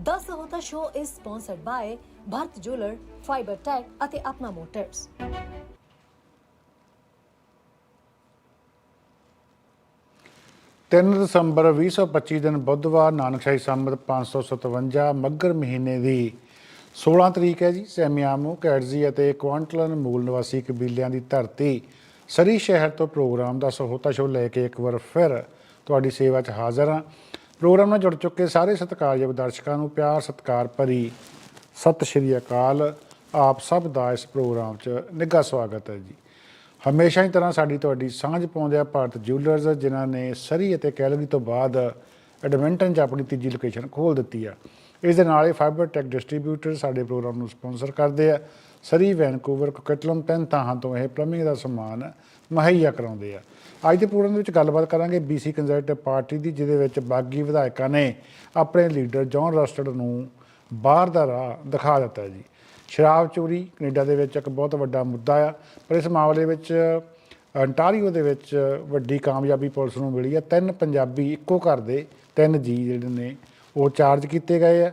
The Sahota Show is sponsored by Bharat Jeweler, Fiber Tech ਅਤੇ Apna motors ਤਿੰਨ ਦਸੰਬਰ 2025 ਦਿਨ ਬੁੱਧਵਾਰ ਨਾਨਕਸ਼ਾਹੀ ਸੰਮਤ 557 ਮੱਘਰ ਮਹੀਨੇ ਦੀ 16 ਤਰੀਕ ਹੈ ਜੀ। ਸੈਮਿਆਮੂ ਕੈਡਜ਼ੀ ਅਤੇ ਕੁਆਂਟਲਨ ਮੂਲ ਨਿਵਾਸੀ ਕਬੀਲਿਆਂ ਦੀ ਧਰਤੀ ਸਰੀ ਸ਼ਹਿਰ ਤੋਂ ਪ੍ਰੋਗਰਾਮ ਦਾ ਸਹੋਤਾ ਸ਼ੋ ਲੈ ਕੇ ਇੱਕ ਵਾਰ ਫਿਰ ਤੁਹਾਡੀ ਸੇਵਾ 'ਚ ਹਾਜ਼ਰ ਹਾਂ। ਪ੍ਰੋਗਰਾਮ ਨਾਲ ਜੁੜ ਚੁੱਕੇ ਸਾਰੇ ਸਤਿਕਾਰਯੋਗ ਦਰਸ਼ਕਾਂ ਨੂੰ ਪਿਆਰ, ਸਤਿਕਾਰ ਭਰੀ ਸਤਿ ਸ਼੍ਰੀ ਅਕਾਲ। ਆਪ ਸਭ ਦਾ ਇਸ ਪ੍ਰੋਗਰਾਮ 'ਚ ਨਿੱਘਾ ਸਵਾਗਤ ਹੈ ਜੀ। ਹਮੇਸ਼ਾ ਹੀ ਤਰ੍ਹਾਂ ਸਾਡੀ ਤੁਹਾਡੀ ਸਾਂਝ ਪਾਉਂਦੇ ਆ ਭਾਰਤ ਜਿਊਲਰਸ ਜਿਨ੍ਹਾਂ ਨੇ ਸਰੀ ਅਤੇ ਕੈਲਗਰੀ ਤੋਂ ਬਾਅਦ ਐਡਮਿੰਟਨ 'ਚ ਆਪਣੀ ਤੀਜੀ ਲੋਕੇਸ਼ਨ ਖੋਲ ਦਿੱਤੀ ਆ। ਇਸ ਦੇ ਨਾਲ ਹੀ ਫਾਈਬਰ ਟੈਕ ਡਿਸਟ੍ਰੀਬਿਊਟਰ ਸਾਡੇ ਪ੍ਰੋਗਰਾਮ ਨੂੰ ਸਪਾਂਸਰ ਕਰਦੇ ਆ। ਸਰੀ, ਵੈਨਕੂਵਰ, ਕੋਕਟਲਮ ਤਿੰਨ ਥਾਂ ਤੋਂ ਇਹ ਪਲੰਬਿੰਗ ਦਾ ਸਮਾਨ ਮੁਹੱਈਆ ਕਰਾਉਂਦੇ ਆ। ਅੱਜ ਦੇ ਪ੍ਰੋਗਰਾਮ ਦੇ ਵਿੱਚ ਗੱਲਬਾਤ ਕਰਾਂਗੇ ਬੀਸੀ ਕੰਜ਼ਰਵੇਟਿਵ ਪਾਰਟੀ ਦੀ, ਜਿਹਦੇ ਵਿੱਚ ਬਾਗੀ ਵਿਧਾਇਕਾਂ ਨੇ ਆਪਣੇ ਲੀਡਰ ਜੌਨ ਰਸਟਡ ਨੂੰ ਬਾਹਰ ਦਾ ਰਾਹ ਦਿਖਾ ਦਿੱਤਾ ਜੀ। ਸ਼ਰਾਬ ਚੋਰੀ ਕੈਨੇਡਾ ਦੇ ਵਿੱਚ ਇੱਕ ਬਹੁਤ ਵੱਡਾ ਮੁੱਦਾ ਆ, ਪਰ ਇਸ ਮਾਮਲੇ ਵਿੱਚ ਅੰਟਾਰੀਓ ਦੇ ਵਿੱਚ ਵੱਡੀ ਕਾਮਯਾਬੀ ਪੁਲਿਸ ਨੂੰ ਮਿਲੀ ਆ ਤਿੰਨ ਪੰਜਾਬੀ ਇੱਕੋ ਘਰ ਦੇ ਤਿੰਨ ਜੀ ਜਿਹੜੇ ਨੇ, ਉਹ ਚਾਰਜ ਕੀਤੇ ਗਏ ਆ।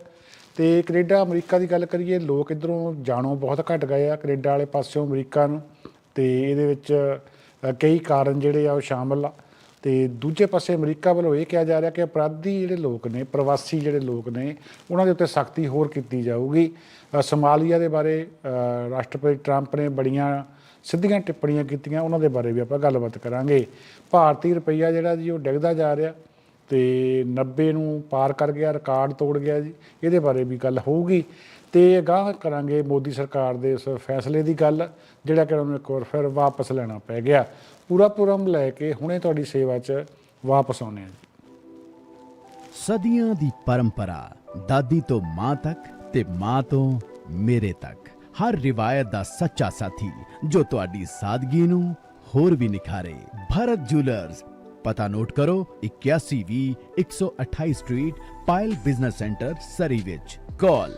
ਤੇ ਕੈਨੇਡਾ, ਅਮਰੀਕਾ ਦੀ ਗੱਲ ਕਰੀਏ, ਲੋਕ ਇਧਰੋਂ ਜਾਣੋਂ ਬਹੁਤ ਘਟ ਗਏ ਆ। ਕੈਨੇਡਾ ਵਾਲੇ ਪਾਸਿਓਂ ਅਮਰੀਕਾ ਨੂੰ ਤੇ ਇਹਦੇ ਵਿੱਚ ਕਈ ਕਾਰਨ ਜਿਹੜੇ ਆ ਉਹ ਸ਼ਾਮਲ ਆ। ਤੇ ਦੂਜੇ ਪਾਸੇ ਅਮਰੀਕਾ ਵੱਲੋਂ ਇਹ ਕਿਹਾ ਜਾ ਰਿਹਾ ਕਿ ਅਪਰਾਧੀ ਜਿਹੜੇ ਲੋਕ ਨੇ, ਪ੍ਰਵਾਸੀ ਜਿਹੜੇ ਲੋਕ ਨੇ, ਉਹਨਾਂ ਦੇ ਉੱਤੇ ਸਖਤੀ ਹੋਰ ਕੀਤੀ ਜਾਊਗੀ। ਸਮਾਲੀਆ ਦੇ ਬਾਰੇ ਰਾਸ਼ਟਰਪਤੀ ਟਰੰਪ ਨੇ ਬੜੀਆਂ ਸਿੱਧੀਆਂ ਟਿੱਪਣੀਆਂ ਕੀਤੀਆਂ, ਉਹਨਾਂ ਦੇ ਬਾਰੇ ਵੀ ਆਪਾਂ ਗੱਲਬਾਤ ਕਰਾਂਗੇ। ਭਾਰਤੀ ਰੁਪਈਆ ਜਿਹੜਾ ਜੀ, ਉਹ ਡਿੱਗਦਾ ਜਾ ਰਿਹਾ ਤੇ 90 ਨੂੰ ਪਾਰ ਕਰ ਗਿਆ, ਰਿਕਾਰਡ ਤੋੜ ਗਿਆ ਜੀ। ਇਹਦੇ ਬਾਰੇ ਵੀ ਗੱਲ ਹੋਊਗੀ। ਤੇ ਅਗਾਂਹ ਕਰਾਂਗੇ ਮੋਦੀ ਸਰਕਾਰ ਦੇ ਉਸ ਫੈਸਲੇ ਦੀ ਗੱਲ, ਜਿਹੜਾ ਕਿ ਉਹਨਾਂ ਇੱਕ ਵਾਰ ਫਿਰ ਵਾਪਸ ਲੈਣਾ ਪੈ ਗਿਆ। ਪੂਰਾ ਪ੍ਰੋਗਰਾਮ ਲੈ ਕੇ ਹੁਣੇ ਤੁਹਾਡੀ ਸੇਵਾ 'ਚ ਵਾਪਸ ਆਉਨੇ ਆ ਸਦੀਆਂ ਦੀ ਪਰੰਪਰਾ, ਦਾਦੀ ਤੋਂ ਮਾਂ ਤੱਕ ਤੇ ਮਾਂ ਤੋਂ ਮੇਰੇ ਤੱਕ। ਹਰ ਰਿਵਾਇਤ ਦਾ ਸੱਚਾ ਸਾਥੀ, ਜੋ ਤੁਹਾਡੀ ਸਾਦਗੀ ਨੂੰ ਹੋਰ ਵੀ ਨਿਖਾਰੇ। ਭਰਤ ਜੁਲਰਸ ਪਤਾ ਨੋਟ ਕਰੋ 8120 128 street, Payal business centre, Surrey ਵਿੱਚ। ਕਾਲ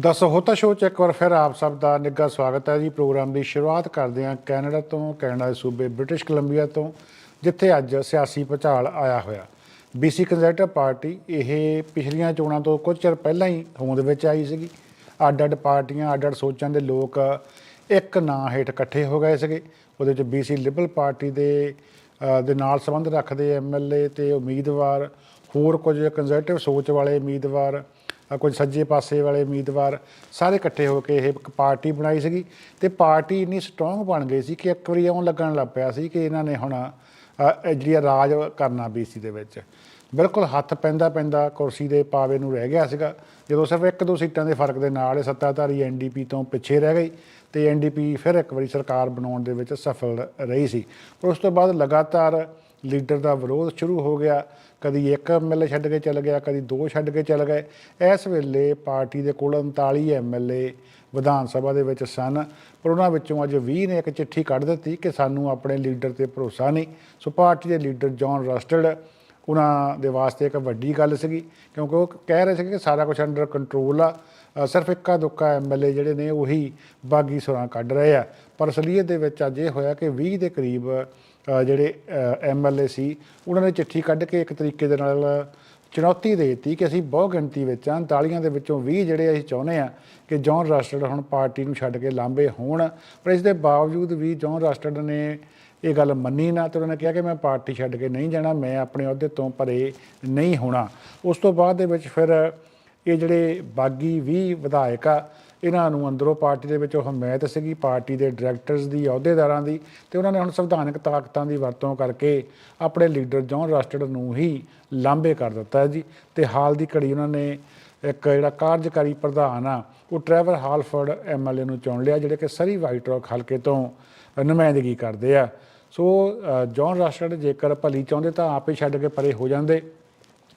ਦਸ ਹੋਤਾ ਸ਼ੋਅ 'ਚ ਇੱਕ ਵਾਰ ਫਿਰ ਆਪ ਸਭ ਦਾ ਨਿੱਘਾ ਸਵਾਗਤ ਹੈ ਜੀ। ਪ੍ਰੋਗਰਾਮ ਦੀ ਸ਼ੁਰੂਆਤ ਕਰਦੇ ਹਾਂ ਕੈਨੇਡਾ ਤੋਂ, ਕੈਨੇਡਾ ਦੇ ਸੂਬੇ ਬ੍ਰਿਟਿਸ਼ ਕੋਲੰਬੀਆ ਤੋਂ, ਜਿੱਥੇ ਅੱਜ ਸਿਆਸੀ ਭੁਚਾਲ ਆਇਆ ਹੋਇਆ। ਬੀਸੀ ਕੰਜ਼ਰਵੇਟਿਵ ਪਾਰਟੀ ਇਹ ਪਿਛਲੀਆਂ ਚੋਣਾਂ ਤੋਂ ਕੁਝ ਚਿਰ ਪਹਿਲਾਂ ਹੀ ਹੋਂਦ ਵਿੱਚ ਆਈ ਸੀਗੀ। ਅੱਡ ਅੱਡ ਪਾਰਟੀਆਂ ਅੱਡ ਅੱਡ ਸੋਚਾਂ ਦੇ ਲੋਕ ਇੱਕ ਨਾਂ ਹੇਠ ਇਕੱਠੇ ਹੋ ਗਏ ਸੀਗੇ। ਉਹਦੇ ਵਿੱਚ ਬੀਸੀ ਲਿਬਰਲ ਪਾਰਟੀ ਦੇ ਦੇ ਨਾਲ ਸੰਬੰਧ ਰੱਖਦੇ ਐਮਐਲਏ ਤੇ ਉਮੀਦਵਾਰ, ਹੋਰ ਕੁਝ ਕੰਜ਼ਰਵੇਟਿਵ ਸੋਚ ਵਾਲੇ ਉਮੀਦਵਾਰ ਕੁਝ ਸੱਜੇ ਪਾਸੇ ਵਾਲੇ ਉਮੀਦਵਾਰ ਸਾਰੇ ਇਕੱਠੇ ਹੋ ਕੇ ਇਹ ਇੱਕ ਪਾਰਟੀ ਬਣਾਈ ਸੀਗੀ ਤੇ ਪਾਰਟੀ ਇੰਨੀ ਸਟਰੋਂਗ ਬਣ ਗਈ ਸੀ ਕਿ ਇੱਕ ਵਾਰੀ ਇਉਂ ਲੱਗਣ ਲੱਗ ਪਿਆ ਸੀ ਕਿ ਇਹਨਾਂ ਨੇ ਹੁਣ ਜਿਹੜੀ ਆ ਰਾਜ ਕਰਨਾ ਬੀਸੀ ਦੇ ਵਿੱਚ। ਬਿਲਕੁਲ ਹੱਥ ਪੈਂਦਾ ਪੈਂਦਾ ਕੁਰਸੀ ਦੇ ਪਾਵੇ ਨੂੰ ਰਹਿ ਗਿਆ ਸੀਗਾ। ਜਦੋਂ ਸਿਰਫ ਇੱਕ ਦੋ ਸੀਟਾਂ ਦੇ ਫ਼ਰਕ ਦੇ ਨਾਲ ਇਹ ਸੱਤਾਧਾਰੀ ਐਨਡੀਪੀ ਤੋਂ ਪਿੱਛੇ ਰਹਿ ਗਈ ਤੇ ਐਨਡੀਪੀ ਫਿਰ ਇੱਕ ਵਾਰੀ ਸਰਕਾਰ ਬਣਾਉਣ ਦੇ ਵਿੱਚ ਸਫਲ ਰਹੀ ਸੀ। ਪਰ ਉਸ ਤੋਂ ਬਾਅਦ ਲਗਾਤਾਰ ਲੀਡਰ ਦਾ ਵਿਰੋਧ ਸ਼ੁਰੂ ਹੋ ਗਿਆ। ਕਦੀ ਇੱਕ ਐਮਐਲਏ ਛੱਡ ਕੇ ਚਲ ਗਿਆ, ਕਦੀ ਦੋ ਛੱਡ ਕੇ ਚਲ ਗਏ। ਇਸ ਵੇਲੇ ਪਾਰਟੀ ਦੇ ਕੋਲ 39 ਐਮਐਲਏ ਵਿਧਾਨ ਸਭਾ ਦੇ ਵਿੱਚ ਸਨ, ਪਰ ਉਹਨਾਂ ਵਿੱਚੋਂ ਅੱਜ 20 ਨੇ ਇੱਕ ਚਿੱਠੀ ਕੱਢ ਦਿੱਤੀ ਕਿ ਸਾਨੂੰ ਆਪਣੇ ਲੀਡਰ ਤੇ ਭਰੋਸਾ ਨਹੀਂ। ਸੋ ਪਾਰਟੀ ਦੇ ਲੀਡਰ ਜੌਨ ਰਸਟਡ ਉਹਨਾਂ ਦੇ ਵਾਸਤੇ ਇੱਕ ਵੱਡੀ ਗੱਲ ਸੀਗੀ, ਕਿਉਂਕਿ ਉਹ ਕਹਿ ਰਹੇ ਸੀ ਕਿ ਸਾਰਾ ਕੁਝ ਅੰਡਰ ਕੰਟਰੋਲ ਆ। ਸਿਰਫ ਇੱਕਾ ਦੁੱਕਾ ਐਮਐਲਏ ਜਿਹੜੇ ਨੇ ਉਹੀ ਬਾਗੀ ਸੁਰਾਂ ਕੱਢ ਰਹੇ ਆ। ਪਰ ਅਸਲੀਅਤ ਦੇ ਵਿੱਚ ਅੱਜ ਇਹ ਹੋਇਆ ਕਿ 20 ਦੇ ਕਰੀਬ ਜਿਹੜੇ ਐਮਐਲਏ ਸੀ, ਉਹਨਾਂ ਨੇ ਚਿੱਠੀ ਕੱਢ ਕੇ ਇੱਕ ਤਰੀਕੇ ਦੇ ਨਾਲ ਚੁਣੌਤੀ ਦੇ ਦਿੱਤੀ ਕਿ ਅਸੀਂ ਬਹੁ ਗਿਣਤੀ ਵਿੱਚ ਹਾਂ 39 ਦੇ ਵਿੱਚੋਂ 20 ਜਿਹੜੇ ਅਸੀਂ ਚਾਹੁੰਦੇ ਆ ਕਿ ਜੌਨ ਰਾਸ਼ਟਰਡ ਹੁਣ ਪਾਰਟੀ ਨੂੰ ਛੱਡ ਕੇ ਲਾਂਬੇ ਹੋਣ। ਪਰ ਇਸ ਦੇ ਬਾਵਜੂਦ ਵੀ ਜੌਨ ਰਾਸ਼ਟਰਡ ਨੇ ਇਹ ਗੱਲ ਮੰਨੀ ਨਾ, ਤੇ ਉਹਨਾਂ ਨੇ ਕਿਹਾ ਕਿ ਮੈਂ ਪਾਰਟੀ ਛੱਡ ਕੇ ਨਹੀਂ ਜਾਣਾ, ਮੈਂ ਆਪਣੇ ਅਹੁਦੇ ਤੋਂ ਪਰੇ ਨਹੀਂ ਹੋਣਾ। ਉਸ ਤੋਂ ਬਾਅਦ ਦੇ ਵਿੱਚ ਫਿਰ ਇਹ ਜਿਹੜੇ ਬਾਗੀ 20 ਵਿਧਾਇਕ ਆ ਇਹਨਾਂ ਨੂੰ ਅੰਦਰੋਂ ਪਾਰਟੀ ਦੇ ਵਿੱਚ ਉਹ ਹਮਾਇਤ ਸੀਗੀ ਪਾਰਟੀ ਦੇ ਡਾਇਰੈਕਟਰਸ ਦੀ ਅਹੁਦੇਦਾਰਾਂ ਦੀ ਤੇ ਉਹਨਾਂ ਨੇ ਹੁਣ ਸੰਵਿਧਾਨਕ ਤਾਕਤਾਂ ਦੀ ਵਰਤੋਂ ਕਰਕੇ ਆਪਣੇ ਲੀਡਰ ਜੌਨ ਰਾਸ਼ਟਰਡ ਨੂੰ ਹੀ ਲਾਂਬੇ ਕਰ ਦਿੱਤਾ ਜੀ। ਤੇ ਹਾਲ ਦੀ ਘੜੀ ਉਹਨਾਂ ਨੇ ਇੱਕ ਜਿਹੜਾ ਕਾਰਜਕਾਰੀ ਪ੍ਰਧਾਨ ਆ ਉਹ ਟਰੈਵਰ ਹਾਲਫਰਡ ਐਮਐਲਏ ਨੂੰ ਚੁਣ ਲਿਆ ਜਿਹੜੇ ਕਿ ਸਰੀ ਵਾਈਟ ਰੌਕ ਹਲਕੇ ਤੋਂ ਨੁਮਾਇੰਦਗੀ ਕਰਦੇ ਆ। ਸੋ ਅ, ਜੌਨ ਰਾਸ਼ਟਰਡ ਜੇਕਰ ਭਲੀ ਚਾਹੁੰਦੇ ਤਾਂ ਆਪੇ ਛੱਡ ਕੇ ਪਰੇ ਹੋ ਜਾਂਦੇ।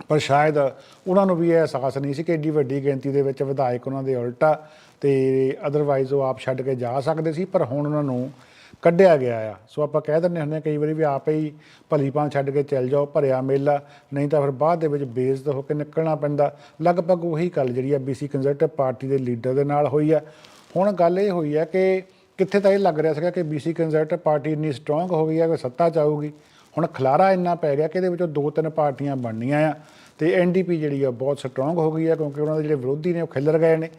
ਪਰ ਸ਼ਾਇਦ ਉਹਨਾਂ ਨੂੰ ਵੀ ਇਹ ਅਹਿਸਾਸ ਨਹੀਂ ਸੀ ਕਿ ਏਡੀ ਵੱਡੀ ਗਿਣਤੀ ਦੇ ਵਿੱਚ ਵਿਧਾਇਕ ਉਹਨਾਂ ਦੇ ਉਲਟਾ ਤੇ ਅਦਰਵਾਈਜ਼ ਉਹ ਆਪ ਛੱਡ ਕੇ ਜਾ ਸਕਦੇ ਸੀ, ਪਰ ਹੁਣ ਉਹਨਾਂ ਨੂੰ ਕੱਢਿਆ ਗਿਆ ਆ। ਸੋ ਆਪਾਂ ਕਹਿ ਦਿੰਦੇ ਹੁੰਦੇ ਹਾਂ ਕਈ ਵਾਰੀ ਵੀ ਆਪੇ ਹੀ ਭਲੀ ਭਾਂ ਛੱਡ ਕੇ ਚੱਲ ਜਾਓ, ਭਰਿਆ ਮੇਲਾ, ਨਹੀਂ ਤਾਂ ਫਿਰ ਬਾਅਦ ਦੇ ਵਿੱਚ ਬੇਇੱਜ਼ਤ ਹੋ ਕੇ ਨਿਕਲਣਾ ਪੈਂਦਾ। ਲਗਭਗ ਉਹੀ ਗੱਲ ਜਿਹੜੀ ਆ ਬੀਸੀ ਕੰਜ਼ਰਵੇਟਿਵ ਪਾਰਟੀ ਦੇ ਲੀਡਰ ਦੇ ਨਾਲ ਹੋਈ ਆ। ਹੁਣ ਗੱਲ ਇਹ ਹੋਈ ਆ ਕਿ ਕਿੱਥੇ ਤਾਂ ਇਹ ਲੱਗ ਰਿਹਾ ਸੀਗਾ ਕਿ ਬੀਸੀ ਕੰਜ਼ਰਵੇਟਿਵ ਪਾਰਟੀ ਇੰਨੀ ਸਟਰੋਂਗ ਹੋ ਗਈ ਆ ਕਿ ਸੱਤਾ ਚ ਆਊਗੀ। ਹੁਣ ਖਲਾਰਾ ਇੰਨਾ ਪੈ ਗਿਆ ਕਿ ਇਹਦੇ ਵਿੱਚੋਂ ਦੋ ਤਿੰਨ ਪਾਰਟੀਆਂ ਬਣਨੀਆਂ ਆ ਤੇ ਐਨਡੀਪੀ ਜਿਹੜੀ ਆ ਬਹੁਤ ਸਟਰੋਂਗ ਹੋ ਗਈ ਆ ਕਿਉਂਕਿ ਉਹਨਾਂ ਦੇ ਜਿਹੜੇ ਵਿਰੋਧੀ ਨੇ ਉਹ ਖਿਲਰ ਗਏ ਨੇ।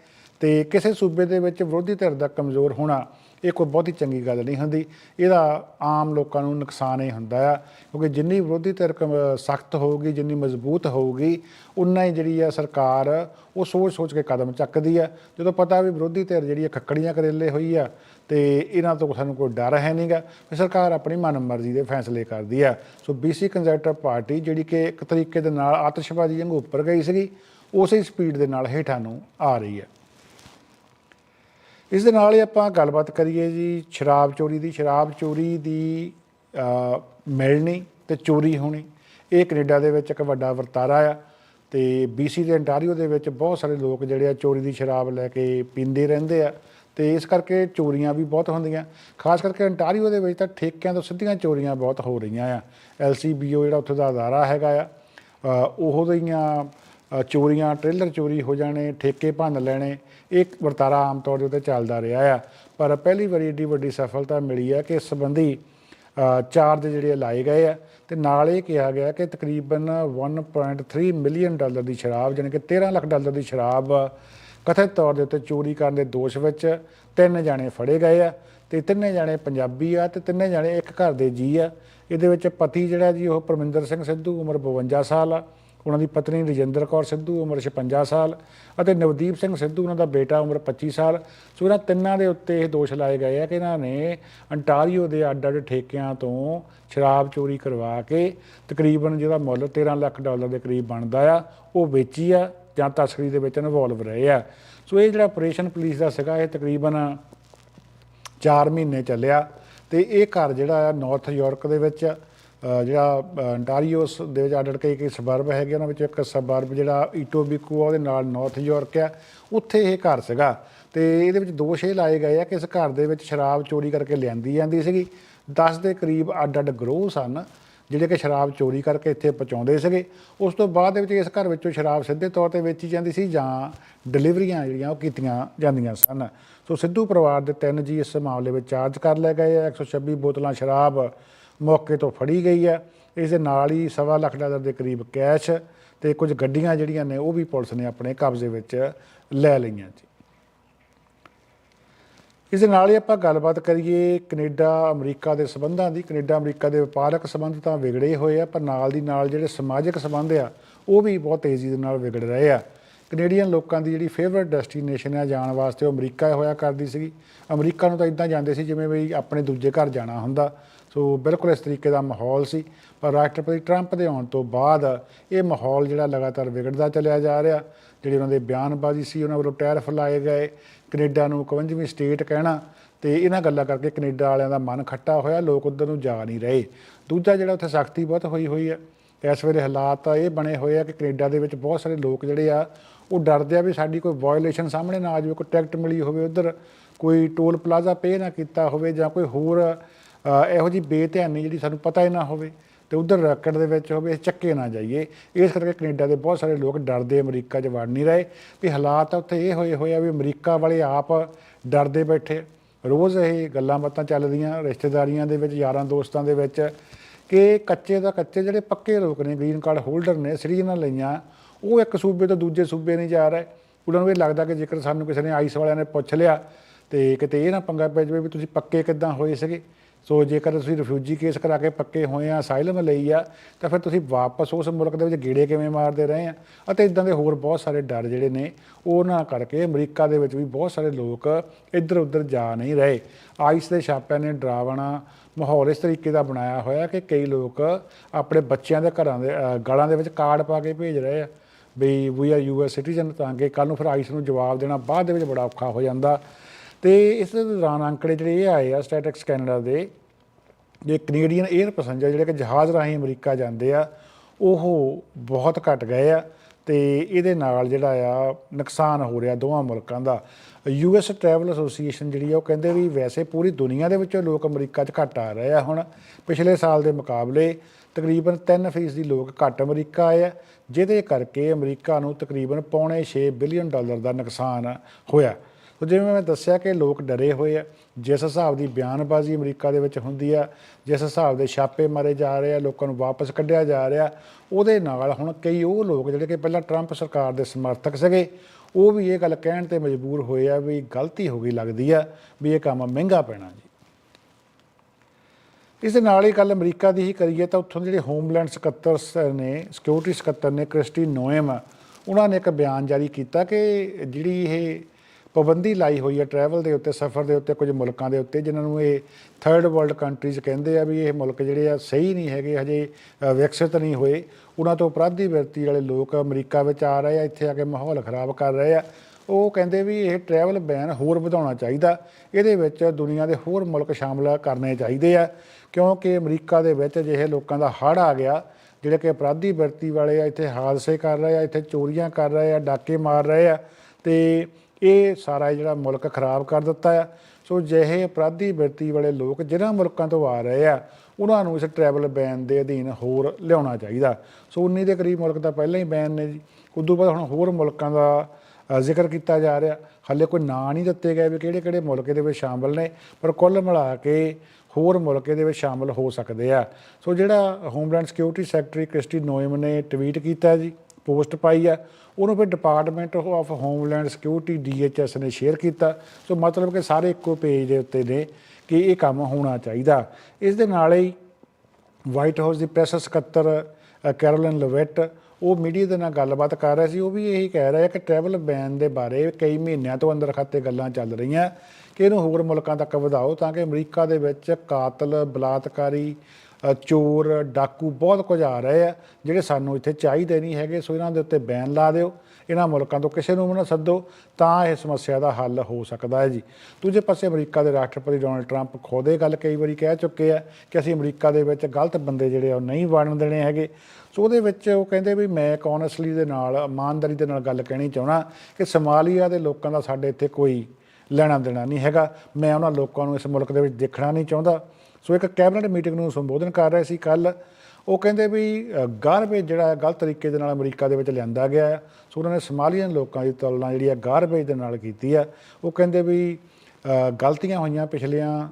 ਤੇ ਕਿਸੇ ਸੂਬੇ ਦੇ ਵਿੱਚ ਵਿਰੋਧੀ ਧਿਰ ਦਾ ਕਮਜ਼ੋਰ ਹੋਣਾ ਇਹ ਕੋਈ ਬਹੁਤੀ ਚੰਗੀ ਗੱਲ ਨਹੀਂ ਹੁੰਦੀ। ਇਹਦਾ ਆਮ ਲੋਕਾਂ ਨੂੰ ਨੁਕਸਾਨ ਹੀ ਹੁੰਦਾ ਆ, ਕਿਉਂਕਿ ਜਿੰਨੀ ਵਿਰੋਧੀ ਧਿਰ ਸਖਤ ਹੋਊਗੀ, ਜਿੰਨੀ ਮਜ਼ਬੂਤ ਹੋਊਗੀ, ਉਨਾ ਹੀ ਜਿਹੜੀ ਆ ਸਰਕਾਰ ਉਹ ਸੋਚ ਸੋਚ ਕੇ ਕਦਮ ਚੱਕਦੀ ਆ। ਜਦੋਂ ਪਤਾ ਵੀ ਵਿਰੋਧੀ ਧਿਰ ਜਿਹੜੀ ਆ ਖੱਕੜੀਆਂ ਕਰੇਲੇ ਹੋਈ ਆ, ਤੇ ਇਹਨਾਂ ਤੋਂ ਸਾਨੂੰ ਕੋਈ ਡਰ ਹੈ ਨਹੀਂਗਾ ਫਿਰ ਸਰਕਾਰ ਆਪਣੀ ਮਨਮਰਜ਼ੀ ਦੇ ਫੈਸਲੇ ਕਰਦੀ ਆ। ਸੋ ਬੀਸੀ ਕੰਜ਼ਰਵੇਟਿਵ ਪਾਰਟੀ ਜਿਹੜੀ ਕਿ ਇੱਕ ਤਰੀਕੇ ਦੇ ਨਾਲ ਆਤਿਸ਼ਬਾਜ਼ੀ ਵਾਂਗੂ ਉੱਪਰ ਗਈ ਸੀਗੀ, ਉਸੇ ਸਪੀਡ ਦੇ ਨਾਲ ਹੇਠਾਂ ਨੂੰ ਆ ਰਹੀ ਹੈ ਇਸ ਦੇ ਨਾਲ ਹੀ ਆਪਾਂ ਗੱਲਬਾਤ ਕਰੀਏ ਜੀ, ਸ਼ਰਾਬ ਚੋਰੀ ਦੀ, ਸ਼ਰਾਬ ਚੋਰੀ ਦੀ ਮਿਲਣੀ ਤੇ ਚੋਰੀ ਹੋਣੀ। ਇਹ ਕੈਨੇਡਾ ਦੇ ਵਿੱਚ ਇੱਕ ਵੱਡਾ ਵਰਤਾਰਾ ਆ ਤੇ BC ਦੇ ਅੰਟਾਰੀਓ ਦੇ ਵਿੱਚ ਬਹੁਤ ਸਾਰੇ ਲੋਕ ਜਿਹੜੇ ਆ ਚੋਰੀ ਦੀ ਸ਼ਰਾਬ ਲੈ ਕੇ ਪੀਂਦੇ ਰਹਿੰਦੇ ਆ ਤੇ ਇਸ ਕਰਕੇ ਚੋਰੀਆਂ ਵੀ ਬਹੁਤ ਹੁੰਦੀਆਂ। ਖਾਸ ਕਰਕੇ ਅੰਟਾਰੀਓ ਦੇ ਵਿੱਚ ਤਾਂ ਠੇਕਿਆਂ ਤੋਂ ਸਿੱਧੀਆਂ ਚੋਰੀਆਂ ਬਹੁਤ ਹੋ ਰਹੀਆਂ ਆ। LCBO ਜਿਹੜਾ ਉੱਥੇ ਦਾ ਅਦਾਰਾ ਹੈਗਾ ਆ ਉਹਦੀਆਂ ਚੋਰੀਆਂ, ਟ੍ਰੇਲਰ ਚੋਰੀ ਹੋ ਜਾਣੇ, ਠੇਕੇ ਭੰਨ ਲੈਣੇ, ਇਹ ਵਰਤਾਰਾ ਆਮ ਤੌਰ ਦੇ ਉੱਤੇ ਚੱਲਦਾ ਰਿਹਾ ਆ। ਪਰ ਪਹਿਲੀ ਵਾਰੀ ਏਡੀ ਵੱਡੀ ਸਫਲਤਾ ਮਿਲੀ ਹੈ ਕਿ ਇਸ ਸੰਬੰਧੀ ਚਾਰਜ ਜਿਹੜੇ ਲਾਏ ਗਏ ਆ ਤੇ ਨਾਲ ਇਹ ਕਿਹਾ ਗਿਆ ਕਿ ਤਕਰੀਬਨ 1.3 ਮਿਲੀਅਨ ਡਾਲਰ ਦੀ ਸ਼ਰਾਬ, ਜਾਣੀ ਕਿ 13 ਲੱਖ ਡਾਲਰ ਦੀ ਸ਼ਰਾਬ ਕਥਿਤ ਤੌਰ ਦੇ ਉੱਤੇ ਚੋਰੀ ਕਰਨ ਦੇ ਦੋਸ਼ ਵਿੱਚ ਤਿੰਨ ਜਾਣੇ ਫੜੇ ਗਏ ਆ ਤੇ ਤਿੰਨੇ ਜਾਣੇ ਪੰਜਾਬੀ ਆ ਤੇ ਤਿੰਨੇ ਜਾਣੇ ਇੱਕ ਘਰ ਦੇ ਜੀ ਆ। ਇਹਦੇ ਵਿੱਚ ਪਤੀ ਜਿਹੜਾ ਜੀ ਉਹ ਪਰਮਿੰਦਰ ਸਿੰਘ ਸਿੱਧੂ, ਉਮਰ 52 ਸਾਲ ਆ। ਉਹਨਾਂ ਦੀ ਪਤਨੀ ਰਜਿੰਦਰ ਕੌਰ ਸਿੱਧੂ, ਉਮਰ 56 ਸਾਲ ਅਤੇ ਨਵਦੀਪ ਸਿੰਘ ਸਿੱਧੂ, ਉਹਨਾਂ ਦਾ ਬੇਟਾ ਉਮਰ 25 ਸਾਲ। ਸੋ ਇਹਨਾਂ ਤਿੰਨਾਂ ਦੇ ਉੱਤੇ ਇਹ ਦੋਸ਼ ਲਾਏ ਗਏ ਆ ਕਿ ਇਹਨਾਂ ਨੇ ਅੰਟਾਰੀਓ ਦੇ ਅੱਡ ਅੱਡ ਠੇਕਿਆਂ ਤੋਂ ਸ਼ਰਾਬ ਚੋਰੀ ਕਰਵਾ ਕੇ ਤਕਰੀਬਨ ਜਿਹੜਾ ਮੁੱਲ 13 ਲੱਖ ਡਾਲਰ ਦੇ ਕਰੀਬ ਬਣਦਾ ਆ, ਉਹ ਵੇਚੀ ਆ ਜਾਂ ਤਸਕਰੀ ਦੇ ਵਿੱਚ ਇਨਵੋਲਵ ਰਹੇ ਆ। ਸੋ ਇਹ ਜਿਹੜਾ ਆਪਰੇਸ਼ਨ ਪੁਲਿਸ ਦਾ ਸੀਗਾ, ਇਹ ਤਕਰੀਬਨ 4 ਮਹੀਨੇ ਚੱਲਿਆ ਤੇ ਇਹ ਘਰ ਜਿਹੜਾ ਆ ਨਾਰਥ ਯੂਰਪ ਦੇ ਵਿੱਚ ਜਿਹੜਾ ਅੰਟਾਰੀਓਸ ਦੇ ਵਿੱਚ ਅੱਡ ਅੱਡ ਕੇ ਕਈ ਸਬਰਬ ਹੈਗੇ ਉਹਨਾਂ ਵਿੱਚ ਇੱਕ ਸਬਰਬ ਜਿਹੜਾ ਈਟੋਬੀਕੂ ਆ, ਉਹਦੇ ਨਾਲ ਨਾਰਥ ਯਾਰਕ ਆ, ਉੱਥੇ ਇਹ ਘਰ ਸੀਗਾ। ਤੇ ਇਹਦੇ ਵਿੱਚ ਦੋਸ਼ ਇਹ ਲਾਏ ਗਏ ਆ ਕਿ ਇਸ ਘਰ ਦੇ ਵਿੱਚ ਸ਼ਰਾਬ ਚੋਰੀ ਕਰਕੇ ਲਿਆਂਦੀ ਜਾਂਦੀ ਸੀਗੀ। 10 ਦੇ ਕਰੀਬ ਅੱਡ ਅੱਡ ਗਰੋਹ ਸਨ, ਜਿਹੜੇ ਕਿ ਸ਼ਰਾਬ ਚੋਰੀ ਕਰਕੇ ਇੱਥੇ ਪਹੁੰਚਾਉਂਦੇ ਸੀਗੇ। ਉਸ ਤੋਂ ਬਾਅਦ ਦੇ ਵਿੱਚ ਇਸ ਘਰ ਵਿੱਚੋਂ ਸ਼ਰਾਬ ਸਿੱਧੇ ਤੌਰ ਤੇ ਵੇਚੀ ਜਾਂਦੀ ਸੀ ਜਾਂ ਡਿਲੀਵਰੀਆਂ ਜਿਹੜੀਆਂ ਉਹ ਕੀਤੀਆਂ ਜਾਂਦੀਆਂ ਸਨ। ਸੋ ਸਿੱਧੂ ਪਰਿਵਾਰ ਦੇ ਤਿੰਨ ਜੀ ਇਸ ਮਾਮਲੇ ਵਿੱਚ ਚਾਰਜ ਕਰ ਲਏ ਗਏ ਆ। 126 ਬੋਤਲਾਂ ਸ਼ਰਾਬ ਮੌਕੇ ਤੋਂ ਫੜੀ ਗਈ ਹੈ। ਇਸ ਦੇ ਨਾਲ ਹੀ ਸਵਾ ਲੱਖ ਡਾਲਰ ਦੇ ਕਰੀਬ ਕੈਸ਼ ਤੇ ਕੁਝ ਗੱਡੀਆਂ ਜਿਹੜੀਆਂ ਨੇ ਉਹ ਵੀ ਪੁਲਿਸ ਨੇ ਆਪਣੇ ਕਬਜ਼ੇ ਵਿੱਚ ਲੈ ਲਈਆਂ ਜੀ। ਇਸ ਦੇ ਨਾਲ ਹੀ ਆਪਾਂ ਗੱਲਬਾਤ ਕਰੀਏ ਕੈਨੇਡਾ ਅਮਰੀਕਾ ਦੇ ਸਬੰਧਾਂ ਦੀ। ਕੈਨੇਡਾ ਅਮਰੀਕਾ ਦੇ ਵਪਾਰਕ ਸਬੰਧ ਤਾਂ ਵਿਗੜੇ ਹੋਏ ਆ, ਪਰ ਨਾਲ ਦੀ ਨਾਲ ਜਿਹੜੇ ਸਮਾਜਿਕ ਸਬੰਧ ਆ, ਉਹ ਵੀ ਬਹੁਤ ਤੇਜ਼ੀ ਦੇ ਨਾਲ ਵਿਗੜ ਰਹੇ ਆ। ਕੈਨੇਡੀਅਨ ਲੋਕਾਂ ਦੀ ਜਿਹੜੀ ਫੇਵਰਿਟ ਡੈਸਟੀਨੇਸ਼ਨ ਆ ਜਾਣ ਵਾਸਤੇ ਉਹ ਅਮਰੀਕਾ ਹੋਇਆ ਕਰਦੀ ਸੀਗੀ। ਅਮਰੀਕਾ ਨੂੰ ਤਾਂ ਇਦਾਂ ਜਾਂਦੇ ਸੀ ਜਿਵੇਂ ਵੀ ਆਪਣੇ ਦੂਜੇ ਘਰ ਜਾਣਾ ਹੁੰਦਾ। ਸੋ ਬਿਲਕੁਲ ਇਸ ਤਰੀਕੇ ਦਾ ਮਾਹੌਲ ਸੀ। ਪਰ ਰਾਸ਼ਟਰਪਤੀ ਟਰੰਪ ਦੇ ਆਉਣ ਤੋਂ ਬਾਅਦ ਇਹ ਮਾਹੌਲ ਜਿਹੜਾ ਲਗਾਤਾਰ ਵਿਗੜਦਾ ਚੱਲਿਆ ਜਾ ਰਿਹਾ। ਜਿਹੜੀ ਉਹਨਾਂ ਦੇ ਬਿਆਨਬਾਜ਼ੀ ਸੀ, ਉਹਨਾਂ ਵੱਲੋਂ ਟੈਰਿਫ ਲਾਏ ਗਏ। ਕੈਨੇਡਾ ਨੂੰ 51ਵੀਂ ਸਟੇਟ ਕਹਿਣਾ ਤੇ ਇਹਨਾਂ ਗੱਲਾਂ ਕਰਕੇ ਕੈਨੇਡਾ ਵਾਲਿਆਂ ਦਾ ਮਨ ਖੱਟਾ ਹੋਇਆ, ਲੋਕ ਉਧਰ ਨੂੰ ਜਾ ਨਹੀਂ ਰਹੇ। ਦੂਜਾ ਜਿਹੜਾ ਉੱਥੇ ਸਖਤੀ ਬਹੁਤ ਹੋਈ ਹੋਈ ਹੈ। ਇਸ ਵੇਲੇ ਹਾਲਾਤ ਤਾਂ ਇਹ ਬਣੇ ਹੋਏ ਆ ਕਿ ਕੈਨੇਡਾ ਦੇ ਵਿੱਚ ਬਹੁਤ ਸਾਰੇ ਲੋਕ ਜਿਹੜੇ ਆ, ਉਹ ਡਰਦੇ ਆ ਵੀ ਸਾਡੀ ਕੋਈ ਵਾਇਓਲੇਸ਼ਨ ਸਾਹਮਣੇ ਨਾ ਆ ਜਾਵੇ, ਕੋਈ ਟਿਕਟ ਮਿਲੀ ਹੋਵੇ ਉਧਰ, ਕੋਈ ਟੋਲ ਪਲਾਜ਼ਾ ਪੇ ਨਾ ਕੀਤਾ ਹੋਵੇ ਜਾਂ ਕੋਈ ਹੋਰ ਇਹੋ ਜੀ ਬੇਧਿਆਨੀ ਜਿਹੜੀ ਸਾਨੂੰ ਪਤਾ ਹੀ ਨਾ ਹੋਵੇ ਤੇ ਉਧਰ ਰੈਕਟ ਦੇ ਵਿੱਚ ਹੋਵੇ, ਚੱਕੇ ਨਾ ਜਾਈਏ। ਇਸ ਕਰਕੇ ਕੈਨੇਡਾ ਦੇ ਬਹੁਤ ਸਾਰੇ ਲੋਕ ਡਰਦੇ ਅਮਰੀਕਾ 'ਚ ਵੜ ਨਹੀਂ ਰਹੇ। ਵੀ ਹਾਲਾਤ ਉੱਥੇ ਇਹ ਹੋਏ ਹੋਏ ਆ ਵੀ ਅਮਰੀਕਾ ਵਾਲੇ ਆਪ ਡਰਦੇ ਬੈਠੇ। ਰੋਜ਼ ਇਹ ਗੱਲਾਂ ਬਾਤਾਂ ਚੱਲਦੀਆਂ ਰਿਸ਼ਤੇਦਾਰੀਆਂ ਦੇ ਵਿੱਚ, ਯਾਰਾਂ ਦੋਸਤਾਂ ਦੇ ਵਿੱਚ ਕਿ ਕੱਚੇ ਦਾ ਕੱਚੇ ਜਿਹੜੇ ਪੱਕੇ ਲੋਕ ਨੇ, ਗ੍ਰੀਨ ਕਾਰਡ ਹੋਲਡਰ ਨੇ ਸਿਟੀਜ਼ਨਾਂ ਲਈਆਂ, ਉਹ ਇੱਕ ਸੂਬੇ ਤੋਂ ਦੂਜੇ ਸੂਬੇ ਨਹੀਂ ਜਾ ਰਹੇ। ਉਹਨਾਂ ਨੂੰ ਇਹ ਲੱਗਦਾ ਕਿ ਜੇਕਰ ਸਾਨੂੰ ਕਿਸੇ ਨੇ ਆਈਸ ਵਾਲਿਆਂ ਨੇ ਪੁੱਛ ਲਿਆ ਤੇ ਕਿਤੇ ਇਹ ਨਾ ਪੰਗਾ ਪੈ ਜਾਵੇ ਵੀ ਤੁਸੀਂ ਪੱਕੇ ਕਿੱਦਾਂ ਹੋਏ ਸੀਗੇ। ਸੋ ਜੇਕਰ ਤੁਸੀਂ ਰਿਫਿਊਜੀ ਕੇਸ ਕਰਾ ਕੇ ਪੱਕੇ ਹੋਏ ਆ ਅਸਾਈਲਮ ਲਈ ਆ, ਤਾਂ ਫਿਰ ਤੁਸੀਂ ਵਾਪਸ ਉਸ ਮੁਲਕ ਦੇ ਵਿੱਚ ਗੇੜੇ ਕਿਵੇਂ ਮਾਰਦੇ ਰਹੇ ਆ? ਅਤੇ ਇਦਾਂ ਦੇ ਹੋਰ ਬਹੁਤ ਸਾਰੇ ਡਰ ਜਿਹੜੇ ਨੇ ਉਹਨਾਂ ਕਰਕੇ ਅਮਰੀਕਾ ਦੇ ਵਿੱਚ ਵੀ ਬਹੁਤ ਸਾਰੇ ਲੋਕ ਇੱਧਰ ਉੱਧਰ ਜਾ ਨਹੀਂ ਰਹੇ। ਆਈਸ ਦੇ ਛਾਪਿਆਂ ਨੇ ਡਰਾਵਣਾ ਮਾਹੌਲ ਇਸ ਤਰੀਕੇ ਦਾ ਬਣਾਇਆ ਹੋਇਆ ਕਿ ਕਈ ਲੋਕ ਆਪਣੇ ਬੱਚਿਆਂ ਦੇ ਘਰਾਂ ਦੇ ਗਲਾਂ ਦੇ ਵਿੱਚ ਕਾਰਡ ਪਾ ਕੇ ਭੇਜ ਰਹੇ ਆ। ਵੀ we are U S citizen ਤਾਂ ਕਿ ਕੱਲ ਨੂੰ ਫਿਰ ਆਈਸ ਨੂੰ ਜਵਾਬ ਦੇਣਾ ਬਾਅਦ ਦੇ ਵਿੱਚ ਬੜਾ ਔਖਾ ਹੋ ਜਾਂਦਾ। ਤੇ ਇਸ ਦੇ ਦੌਰਾਨ ਅੰਕੜੇ ਜਿਹੜੇ ਇਹ ਆਏ ਆ ਸਟੈਟਿਕਸ ਕੈਨੇਡਾ ਦੇ ਜੇ ਕੈਨੇਡੀਅਨ 에ਅਰ ਪੈਸੇਂਜਰ ਜਿਹੜੇ ਕਿ ਜਹਾਜ਼ ਰਾਹੀਂ ਅਮਰੀਕਾ ਜਾਂਦੇ ਆ, ਉਹ ਬਹੁਤ ਘਟ ਗਏ ਆ ਤੇ ਇਹਦੇ ਨਾਲ ਜਿਹੜਾ ਆ ਨੁਕਸਾਨ ਹੋ ਰਿਹਾ ਦੋਵਾਂ ਮੁਲਕਾਂ ਦਾ। ਯੂ ਐਸ ਟਰੈਵਲ ਐਸੋਸੀਏਸ਼ਨ ਜਿਹੜੀ ਆ, ਉਹ ਕਹਿੰਦੇ ਵੀ ਵੈਸੇ ਪੂਰੀ ਦੁਨੀਆ ਦੇ ਵਿੱਚੋਂ ਲੋਕ ਅਮਰੀਕਾ 'ਚ ਘੱਟ ਆ ਰਹੇ ਆ ਹੁਣ। ਪਿਛਲੇ ਸਾਲ ਦੇ ਮੁਕਾਬਲੇ ਤਕਰੀਬਨ 3% ਦੀ ਲੋਕ ਘੱਟ ਅਮਰੀਕਾ ਆਏ ਆ, ਜਿਹਦੇ ਕਰਕੇ ਅਮਰੀਕਾ ਨੂੰ ਤਕਰੀਬਨ ਪੌਣੇ 6 ਬਿਲੀਅਨ ਡਾਲਰ ਦਾ ਨੁਕਸਾਨ ਹੋਇਆ। ਸੋ ਜਿਵੇਂ ਮੈਂ ਦੱਸਿਆ ਕਿ ਲੋਕ ਡਰੇ ਹੋਏ ਆ, ਜਿਸ ਹਿਸਾਬ ਦੀ ਬਿਆਨਬਾਜ਼ੀ ਅਮਰੀਕਾ ਦੇ ਵਿੱਚ ਹੁੰਦੀ ਆ, ਜਿਸ ਹਿਸਾਬ ਦੇ ਛਾਪੇ ਮਾਰੇ ਜਾ ਰਹੇ ਆ, ਲੋਕਾਂ ਨੂੰ ਵਾਪਸ ਕੱਢਿਆ ਜਾ ਰਿਹਾ, ਉਹਦੇ ਨਾਲ ਹੁਣ ਕਈ ਉਹ ਲੋਕ ਜਿਹੜੇ ਕਿ ਪਹਿਲਾਂ ਟਰੰਪ ਸਰਕਾਰ ਦੇ ਸਮਰਥਕ ਸੀਗੇ, ਉਹ ਵੀ ਇਹ ਗੱਲ ਕਹਿਣ ਤੇ ਮਜਬੂਰ ਹੋਏ ਆ ਵੀ ਗਲਤੀ ਹੋ ਗਈ ਲੱਗਦੀ ਆ, ਵੀ ਇਹ ਕੰਮ ਮਹਿੰਗਾ ਪੈਣਾ ਜੀ। ਇਸ ਦੇ ਨਾਲ ਹੀ ਕੱਲ ਅਮਰੀਕਾ ਦੀ ਹੀ ਕਰੀਏ ਤਾਂ ਉੱਥੋਂ ਦੇ ਜਿਹੜੇ ਹੋਮਲੈਂਡ ਸਕੱਤਰ ਸ- ਨੇ, ਸਿਕਿਉਰਿਟੀ ਸਕੱਤਰ ਨੇ ਕ੍ਰਿਸਟੀ ਨੋਇਮ ਉਹਨਾਂ ਨੇ ਇੱਕ ਬਿਆਨ ਜਾਰੀ ਕੀਤਾ ਕਿ ਜਿਹੜੀ ਇਹ ਪਾਬੰਦੀ ਲਾਈ ਹੋਈ ਹੈ ਟਰੈਵਲ ਦੇ ਉੱਤੇ, ਸਫ਼ਰ ਦੇ ਉੱਤੇ, ਕੁਝ ਮੁਲਕਾਂ ਦੇ ਉੱਤੇ, ਜਿਨ੍ਹਾਂ ਨੂੰ ਇਹ ਥਰਡ ਵਰਲਡ ਕੰਟਰੀਜ਼ ਕਹਿੰਦੇ ਆ ਵੀ ਇਹ ਮੁਲਕ ਜਿਹੜੇ ਆ ਸਹੀ ਨਹੀਂ ਹੈਗੇ, ਹਜੇ ਵਿਕਸਿਤ ਨਹੀਂ ਹੋਏ। ਉਹਨਾਂ ਤੋਂ ਅਪਰਾਧੀ ਵਿਅਕਤੀ ਵਾਲੇ ਲੋਕ ਅਮਰੀਕਾ ਵਿੱਚ ਆ ਰਹੇ ਆ, ਇੱਥੇ ਆ ਕੇ ਮਾਹੌਲ ਖਰਾਬ ਕਰ ਰਹੇ ਆ। ਉਹ ਕਹਿੰਦੇ ਵੀ ਇਹ ਟਰੈਵਲ ਬੈਨ ਹੋਰ ਵਧਾਉਣਾ ਚਾਹੀਦਾ। ਇਹਦੇ ਵਿੱਚ ਦੁਨੀਆ ਦੇ ਹੋਰ ਮੁਲਕ ਸ਼ਾਮਲ ਕਰਨੇ ਚਾਹੀਦੇ ਆ, ਕਿਉਂਕਿ ਅਮਰੀਕਾ ਦੇ ਵਿੱਚ ਅਜਿਹੇ ਲੋਕਾਂ ਦਾ ਹੜ੍ਹ ਆ ਗਿਆ, ਜਿਹੜੇ ਕਿ ਅਪਰਾਧੀ ਵਰਤੀ ਵਾਲੇ ਆ, ਇੱਥੇ ਹਾਦਸੇ ਕਰ ਰਹੇ ਆ, ਇੱਥੇ ਚੋਰੀਆਂ ਕਰ ਰਹੇ ਆ, ਡਾਕੇ ਮਾਰ ਰਹੇ ਆ। ਤੇ ਇਹ ਸਾਰਾ ਜਿਹੜਾ ਮੁਲਕ ਖਰਾਬ ਕਰ ਦਿੱਤਾ ਆ। ਸੋ ਜਿਹੇ ਅਪਰਾਧੀ ਵਰਤੀ ਵਾਲੇ ਲੋਕ ਜਿਹਨਾਂ ਮੁਲਕਾਂ ਤੋਂ ਆ ਰਹੇ ਆ, ਉਹਨਾਂ ਨੂੰ ਇਸ ਟਰੈਵਲ ਬੈਨ ਦੇ ਅਧੀਨ ਹੋਰ ਲਿਆਉਣਾ ਚਾਹੀਦਾ। ਸੋ 19 ਦੇ ਕਰੀਬ ਮੁਲਕ ਤਾਂ ਪਹਿਲਾਂ ਹੀ ਬੈਨ ਨੇ ਜੀ। ਉਦੋਂ ਬਾਅਦ ਹੁਣ ਹੋਰ ਮੁਲਕਾਂ ਦਾ ਜ਼ਿਕਰ ਕੀਤਾ ਜਾ ਰਿਹਾ। ਹਾਲੇ ਕੋਈ ਨਾਂ ਨਹੀਂ ਦਿੱਤੇ ਗਏ ਵੀ ਕਿਹੜੇ ਕਿਹੜੇ ਮੁਲਕ ਇਹਦੇ ਵਿੱਚ ਸ਼ਾਮਲ ਨੇ, ਪਰ ਕੁੱਲ ਮਿਲਾ ਕੇ ਹੋਰ ਮੁਲਕ ਦੇ ਵਿੱਚ ਸ਼ਾਮਲ ਹੋ ਸਕਦੇ ਆ। ਸੋ ਜਿਹੜਾ homeland security secretary Kristi Noem ਨੇ ਟਵੀਟ ਕੀਤਾ ਜੀ ਪੋਸਟ ਪਾਈ ਆ ਉਹਨੂੰ ਫਿਰ department of homeland security DHS ਨੇ ਸ਼ੇਅਰ ਕੀਤਾ। ਸੋ ਮਤਲਬ ਕਿ ਸਾਰੇ ਇੱਕੋ ਪੇਜ ਦੇ ਉੱਤੇ ਨੇ ਕਿ ਇਹ ਕੰਮ ਹੋਣਾ ਚਾਹੀਦਾ। ਇਸ ਦੇ ਨਾਲ ਹੀ ਵਾਈਟ ਹਾਊਸ ਦੀ ਪ੍ਰੈਸ ਸਕੱਤਰ ਅ, ਕੈਰੋਲਿਨ ਲਵੈਟ ਉਹ ਮੀਡੀਆ ਦੇ ਨਾਲ ਗੱਲਬਾਤ ਕਰ ਰਿਹਾ ਸੀ। ਉਹ ਵੀ ਇਹੀ ਕਹਿ ਰਿਹਾ ਕਿ ਟਰੈਵਲ ਬੈਨ ਦੇ ਬਾਰੇ ਕਈ ਮਹੀਨਿਆਂ ਤੋਂ ਅੰਦਰ ਖਾਤੇ ਗੱਲਾਂ ਚੱਲ ਰਹੀਆਂ। ਕਿ ਇਹਨੂੰ ਹੋਰ ਮੁਲਕਾਂ ਤੱਕ ਵਧਾਓ ਤਾਂ ਕਿ ਅਮਰੀਕਾ ਦੇ ਵਿੱਚ ਕਾਤਲ ਬਲਾਤਕਾਰੀ ਚੋਰ, ਡਾਕੂ ਬਹੁਤ ਕੁਝ ਆ ਰਹੇ ਆ, ਜਿਹੜੇ ਸਾਨੂੰ ਇੱਥੇ ਚਾਹੀਦੇ ਨਹੀਂ ਹੈਗੇ, ਸੋ ਇਹਨਾਂ ਦੇ ਉੱਤੇ ਬੈਨ ਲਾ ਦਿਓ, ਇਹਨਾਂ ਮੁਲਕਾਂ ਤੋਂ ਕਿਸੇ ਨੂੰ ਵੀ ਨਾ ਸੱਦੋ, ਤਾਂ ਇਹ ਸਮੱਸਿਆ ਦਾ ਹੱਲ ਹੋ ਸਕਦਾ ਹੈ ਜੀ। ਦੂਜੇ ਪਾਸੇ ਅਮਰੀਕਾ ਦੇ ਰਾਸ਼ਟਰਪਤੀ ਡੋਨਲਡ ਟਰੰਪ ਖੁਦ ਇਹ ਗੱਲ ਕਈ ਵਾਰੀ ਕਹਿ ਚੁੱਕੇ ਆ ਕਿ ਅਸੀਂ ਅਮਰੀਕਾ ਦੇ ਵਿੱਚ ਗਲਤ ਬੰਦੇ ਜਿਹੜੇ ਆ, ਉਹ ਨਹੀਂ ਵੜਨ ਦੇਣੇ ਹੈਗੇ। ਸੋ ਉਹਦੇ ਵਿੱਚ ਉਹ ਕਹਿੰਦੇ ਵੀ ਮੈਂ ਇੱਕ ਕੌਨਸਲੀ ਦੇ ਨਾਲ, ਇਮਾਨਦਾਰੀ ਦੇ ਨਾਲ ਗੱਲ ਕਹਿਣੀ ਚਾਹਣਾ ਕਿ ਸਮਾਲੀਆ ਦੇ ਲੋਕਾਂ ਦਾ ਸਾਡੇ ਇੱਥੇ ਕੋਈ ਲੈਣਾ ਦੇਣਾ ਨਹੀਂ ਹੈਗਾ। ਮੈਂ ਉਹਨਾਂ ਲੋਕਾਂ ਨੂੰ ਇਸ ਮੁਲਕ ਦੇ ਵਿੱਚ ਦੇਖਣਾ ਨਹੀਂ ਚਾਹੁੰਦਾ। ਸੋ ਇੱਕ ਕੈਬਨਿਟ ਮੀਟਿੰਗ ਨੂੰ ਸੰਬੋਧਨ ਕਰ ਰਹੇ ਸੀ ਕੱਲ ਉਹ ਕਹਿੰਦੇ ਵੀ ਗਾਰਬੇਜ ਜਿਹੜਾ ਹੈ, ਗਲਤ ਤਰੀਕੇ ਦੇ ਨਾਲ ਅਮਰੀਕਾ ਦੇ ਵਿੱਚ ਲਿਆਂਦਾ ਗਿਆ ਹੈ। ਸੋ ਉਹਨਾਂ ਨੇ ਸਮਾਲੀਅਨ ਲੋਕਾਂ ਦੀ ਤੁਲਨਾ ਜਿਹੜੀ ਹੈ ਗਾਰਬੇਜ ਦੇ ਨਾਲ ਕੀਤੀ ਹੈ। ਉਹ ਕਹਿੰਦੇ ਵੀ ਗਲਤੀਆਂ ਹੋਈਆਂ ਪਿਛਲੀਆਂ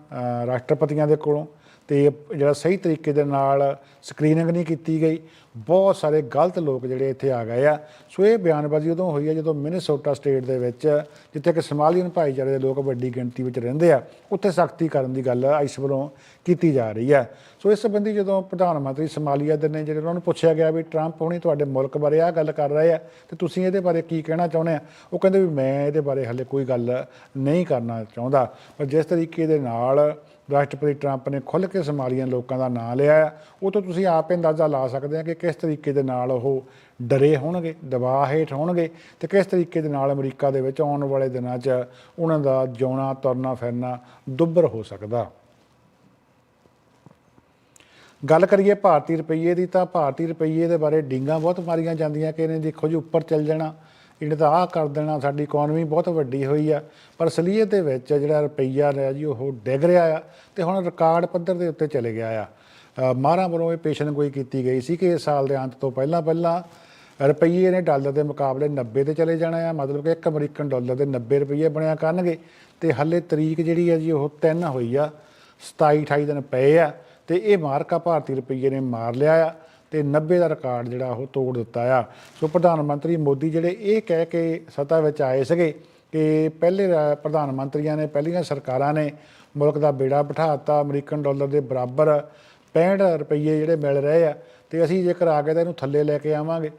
ਰਾਸ਼ਟਰਪਤੀਆਂ ਦੇ ਕੋਲੋਂ। ਤੇ ਜਿਹੜਾ ਸਹੀ ਤਰੀਕੇ ਦੇ ਨਾਲ ਸਕਰੀਨਿੰਗ ਨਹੀਂ ਕੀਤੀ ਗਈ, ਬਹੁਤ ਸਾਰੇ ਗਲਤ ਲੋਕ ਜਿਹੜੇ ਇੱਥੇ ਆ ਗਏ ਆ। ਸੋ ਇਹ ਬਿਆਨਬਾਜ਼ੀ ਉਦੋਂ ਹੋਈ ਹੈ ਜਦੋਂ ਮਿਨੇਸੋਟਾ ਸਟੇਟ ਦੇ ਵਿੱਚ, ਜਿੱਥੇ ਕਿ ਸਮਾਲੀਅਨ ਭਾਈਚਾਰੇ ਦੇ ਲੋਕ ਵੱਡੀ ਗਿਣਤੀ ਵਿੱਚ ਰਹਿੰਦੇ ਆ, ਉੱਥੇ ਸਖਤੀ ਕਰਨ ਦੀ ਗੱਲ ਆਈਸ ਵੱਲੋਂ ਕੀਤੀ ਜਾ ਰਹੀ ਹੈ ਸੋ ਇਸ ਸੰਬੰਧੀ ਜਦੋਂ ਪ੍ਰਧਾਨ ਮੰਤਰੀ ਸਮਾਲੀਆ ਦੇ ਨੇ ਜਿਹੜੇ ਉਹਨਾਂ ਨੂੰ ਪੁੱਛਿਆ ਗਿਆ ਵੀ ਟਰੰਪ ਹੁਣੀ ਤੁਹਾਡੇ ਮੁਲਕ ਬਾਰੇ ਆਹ ਗੱਲ ਕਰ ਰਹੇ ਆ, ਤੇ ਤੁਸੀਂ ਇਹਦੇ ਬਾਰੇ ਕੀ ਕਹਿਣਾ ਚਾਹੁੰਦੇ ਆ? ਉਹ ਕਹਿੰਦੇ ਵੀ ਮੈਂ ਇਹਦੇ ਬਾਰੇ ਹਲੇ ਕੋਈ ਗੱਲ ਨਹੀਂ ਕਰਨਾ ਚਾਹੁੰਦਾ। ਪਰ ਜਿਸ ਤਰੀਕੇ ਦੇ ਨਾਲ ਰਾਸ਼ਟਰਪਤੀ ਟਰੰਪ ਨੇ ਖੁੱਲ੍ਹ ਕੇ ਸਮਾਲੀਅਨ ਲੋਕਾਂ ਦਾ ਨਾਂ ਲਿਆ ਉਹ ਤੋਂ ਤੁਸੀਂ ਆਪ ਅੰਦਾਜ਼ਾ ਲਾ ਸਕਦੇ ਆ ਕਿ ਕਿਸ ਤਰੀਕੇ ਦੇ ਨਾਲ ਉਹ ਡਰੇ ਹੋਣਗੇ, ਦਬਾਅ ਹੇਠ ਹੋਣਗੇ ਤੇ ਕਿਸ ਤਰੀਕੇ ਦੇ ਨਾਲ ਅਮਰੀਕਾ ਦੇ ਵਿੱਚ ਆਉਣ ਵਾਲੇ ਦਿਨਾਂ 'ਚ ਉਹਨਾਂ ਦਾ ਜਿਉਣਾ, ਤੁਰਨਾ, ਫਿਰਨਾ ਦੁੱਭਰ ਹੋ ਸਕਦਾ। ਗੱਲ ਕਰੀਏ ਭਾਰਤੀ ਰੁਪਈਏ ਦੀ ਤਾਂ ਭਾਰਤੀ ਰੁਪਈਏ ਦੇ ਬਾਰੇ ਡੀਂਗਾਂ ਬਹੁਤ ਮਾਰੀਆਂ ਜਾਂਦੀਆਂ ਕਿ ਇਹਨੇ ਦੇਖੋ ਜੀ ਉੱਪਰ ਚੱਲ ਜਾਣਾ। ਇਹਨੇ ਤਾਂ ਆਹ ਕਰ ਦੇਣਾ ਸਾਡੀ ਇਕਨੋਮੀ ਬਹੁਤ ਵੱਡੀ ਹੋਈ ਆ। ਪਰ ਅਸਲੀਅਤ ਦੇ ਵਿੱਚ ਜਿਹੜਾ ਰੁਪਈਆ ਰਿਹਾ ਜੀ ਉਹ ਡਿੱਗ ਰਿਹਾ ਆ ਤੇ ਹੁਣ ਰਿਕਾਰਡ ਪੱਧਰ ਦੇ ਉੱਤੇ ਚਲੇ ਗਿਆ ਆ। ਅ, ਮਾਹਰਾਂ ਵੱਲੋਂ ਇਹ ਪੇਸ਼ਨਗੋਈ ਕੀਤੀ ਗਈ ਸੀ ਕਿ ਇਸ ਸਾਲ ਦੇ ਅੰਤ ਤੋਂ ਪਹਿਲਾਂ ਪਹਿਲਾਂ ਰੁਪਈਏ ਨੇ ਡਾਲਰ ਦੇ ਮੁਕਾਬਲੇ 90 ਤੇ ਚਲੇ ਜਾਣਾ ਆ। ਮਤਲਬ ਕਿ 1 ਅਮਰੀਕਨ ਡਾਲਰ ਦੇ 90 ਰੁਪਈਏ ਬਣਿਆ ਕਰਨਗੇ ਤੇ ਹੱਲੇ ਤਰੀਕ ਜਿਹੜੀ ਆ ਜੀ ਉਹ 3 ਹੋਈ ਆ 27 28 ਦਿਨ ਪਏ ਆ ਤੇ ਇਹ ਮਾਰਕਾ ਭਾਰਤੀ ਰੁਪਈਏ ਨੇ ਮਾਰ ਲਿਆ ਆ। ਤੇ 90 ਦਾ ਰਿਕਾਰਡ ਜਿਹੜਾ ਉਹ ਤੋੜ ਦਿੱਤਾ ਆ। ਸੋ ਪ੍ਰਧਾਨ ਮੰਤਰੀ ਮੋਦੀ ਜਿਹੜੇ ਇਹ ਕਹਿ ਕੇ ਸੱਤਾ ਵਿੱਚ ਆਏ ਸੀਗੇ ਕਿ ਪਹਿਲੇ ਪ੍ਰਧਾਨ ਮੰਤਰੀਆਂ ਨੇ, ਪਹਿਲੀਆਂ ਸਰਕਾਰਾਂ ਨੇ ਮੁਲਕ ਦਾ ਬੇੜਾ ਬਿਠਾਤਾ, ਅਮਰੀਕਨ ਡਾਲਰ ਦੇ ਬਰਾਬਰ 65 ਰੁਪਈਏ ਜਿਹੜੇ ਮਿਲ ਰਹੇ ਆ ਤੇ ਅਸੀਂ ਜੇਕਰ ਆ ਗਏ ਤਾਂ ਇਹਨੂੰ ਥੱਲੇ ਲੈ ਕੇ ਆਵਾਂਗੇ।